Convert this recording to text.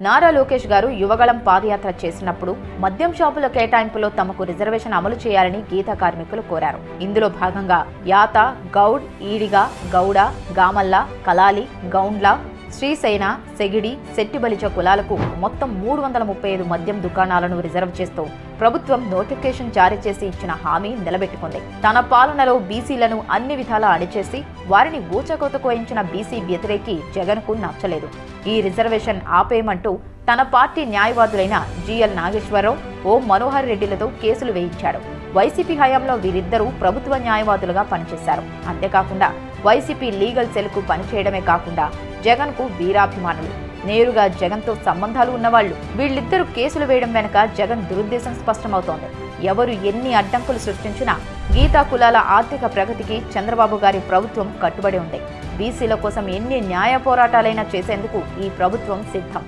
నారా లోకేష్ గారు యువగళం పాదయాత్ర చేసినప్పుడు మద్యం షాపుల కేటాయింపులో తమకు రిజర్వేషన్ అమలు చేయాలని గీత కార్మికులు కోరారు. ఇందులో భాగంగా యాత గౌడ్ ఈడిగ గౌడ గామల్ల కలాలి గౌండ్ల శ్రీసేన సెగిడి శెట్టిబలిచ కులాలకు మొత్తం మూడు వందల ముప్పై ఐదు మద్యం దుకాణాలను రిజర్వ్ చేస్తూ ప్రభుత్వం నోటిఫికేషన్ జారీ చేసి ఇచ్చిన హామీ నిలబెట్టుకుంది. తన పాలనలో బీసీలను అన్ని విధాలా అణిచేసి వారిని ఊచకోతకు వహించిన బీసీ వ్యతిరేకి జగన్కు నచ్చలేదు. ఈ రిజర్వేషన్ ఆపేయమంటూ తన పార్టీ న్యాయవాదులైన జిఎల్ నాగేశ్వరరావు ఓ మనోహర్ రెడ్డిలతో కేసులు వేయించాడు వైసీపీ హయాంలో వీరిద్దరూ ప్రభుత్వ న్యాయవాదులుగా పనిచేశారు. అంతేకాకుండా వైసీపీ లీగల్ సెల్కు పనిచేయడమే కాకుండా జగన్కు వీరాభిమానులు. నేరుగా జగన్తో సంబంధాలు ఉన్నవాళ్ళు. వీళ్ళిద్దరూ కేసులు వేయడం వెనుక జగన్ దురుద్దేశం స్పష్టమవుతోంది. ఎవరు ఎన్ని అడ్డంకులు సృష్టించినా గీతా కులాల ఆర్థిక ప్రగతికి చంద్రబాబు గారి ప్రభుత్వం కట్టుబడి ఉంది. బీసీల కోసం ఎన్ని న్యాయ పోరాటాలైనా చేసేందుకు ఈ ప్రభుత్వం సిద్ధం.